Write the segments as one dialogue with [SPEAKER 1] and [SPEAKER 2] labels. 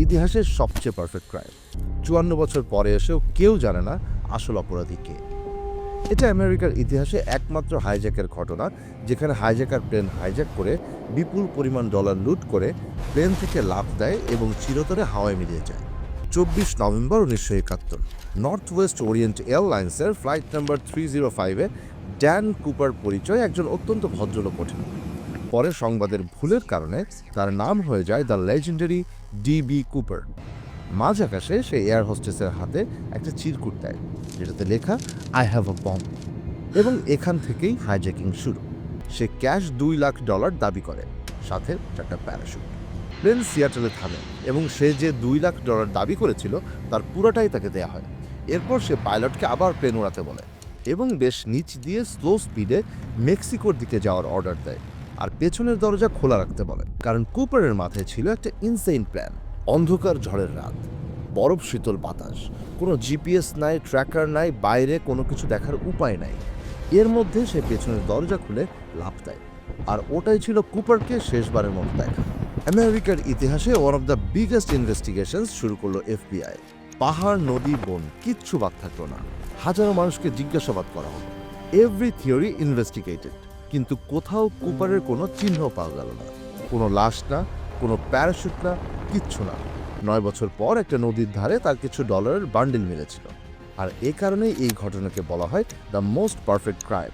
[SPEAKER 1] ইতিহাসের সবচেয়ে perfect crime চুয়ান্ন বছর পরে এসেও কেউ জানে না আসল অপরাধী কে। এটা আমেরিকার ইতিহাসে একমাত্র হাইজ্যাকের ঘটনা, যেখানে হাইজ্যাকার প্লেন হাইজ্যাক করে বিপুল পরিমাণ ডলার লুট করে প্লেন থেকে লাফ দেয় এবং চিরতরে হাওয়ায় মিলিয়ে যায়। চব্বিশ নভেম্বর উনিশশো একাত্তর নর্থ ওয়েস্ট ওরিয়েন্ট এয়ারলাইন্সের ফ্লাইট নাম্বার থ্রি জিরো ফাইভে ড্যান কুপার পরিচয় একজন অত্যন্ত ভদ্রলোক ওঠেন। পরে সংবাদের ভুলের কারণে তার নাম হয়ে যায় দ্য লেজেন্ডারি ডিবি কুপার। মাঝ আকাশে সে এয়ার হোস্টেসের হাতে একটা চিরকুট দেয়, যেটাতে লেখা আই হ্যাভ আ বম্ব এবং এখান থেকেই হাইজ্যাকিং শুরু। সে ক্যাশ দুই লাখ ডলার দাবি করে, সাথে চারটা প্যারাশুট প্লেন সিয়াটেলে থামে এবং সে যে দুই লাখ ডলার দাবি করেছিল, তার পুরোটাই তাকে দেয়া হয়। এরপর সে পাইলটকে আবার প্লেন উড়াতে বলে এবং বেশ নিচ দিয়ে স্লো স্পিডে মেক্সিকোর দিকে যাওয়ার অর্ডার দেয়। আর পেছনের দরজা খোলা রাখতে বলে। কারণ কুপারের মাথায় ছিল একটা ইনসেইন প্ল্যান অন্ধকার ঝড়ের রাত, বরফ শীতল বাতাস, কোনো জিপিএস নাই ট্র্যাকার নাই, বাইরে কোনো কিছু দেখার উপায় নাই। এর মধ্যে সে পেছনের দরজা খুলে লাফ দেয়। আর ওটাই ছিল কুপারকে শেষবারের মতো দেখা। আমেরিকার ইতিহাসে one of the biggest investigation শুরু করল এফবিআই পাহাড়, নদী, বন, কিচ্ছু বাদ থাকল না। হাজারো মানুষকে জিজ্ঞাসাবাদ করা হলো। এভরি থিওরি ইনভেস্টিগেটেড কিন্তু কোথাও কুপারের কোনো চিহ্ন পাওয়া গেল না। কোনো লাশ না কোনো প্যারাশুট না কিচ্ছু না। নয় বছর পর একটা নদীর ধারে তার কিছু ডলারের বান্ডিল মিলেছিল। আর এ কারণেই এই ঘটনাকে বলা হয় দ্য মোস্ট পারফেক্ট ক্রাইম।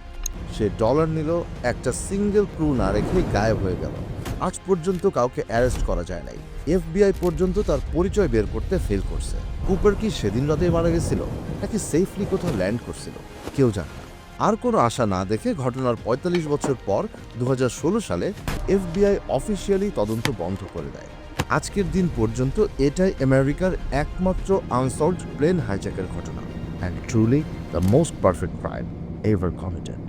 [SPEAKER 1] সে ডলার নিল একটা সিঙ্গেল ক্রু না রেখেই গায়েব হয়ে গেল। আজ পর্যন্ত কাউকে অ্যারেস্ট করা যায় নাই। এফবিআই পর্যন্ত তার পরিচয় বের করতে ফেল করছে। কুপার কি সেদিন রাতে মারা গেছিল? নাকি সেফলি কোথাও ল্যান্ড করছিল? কেউ জানে না। আর কোনো আশা না দেখে ঘটনার ৪৫ বছর পর দু হাজার ষোলো সালে এফবিআই অফিসিয়ালি তদন্ত বন্ধ করে দেয়। আজকের দিন পর্যন্ত এটাই আমেরিকার একমাত্র আনসলভড প্লেন হাইজ্যাকের ঘটনা and truly the most perfect crime ever committed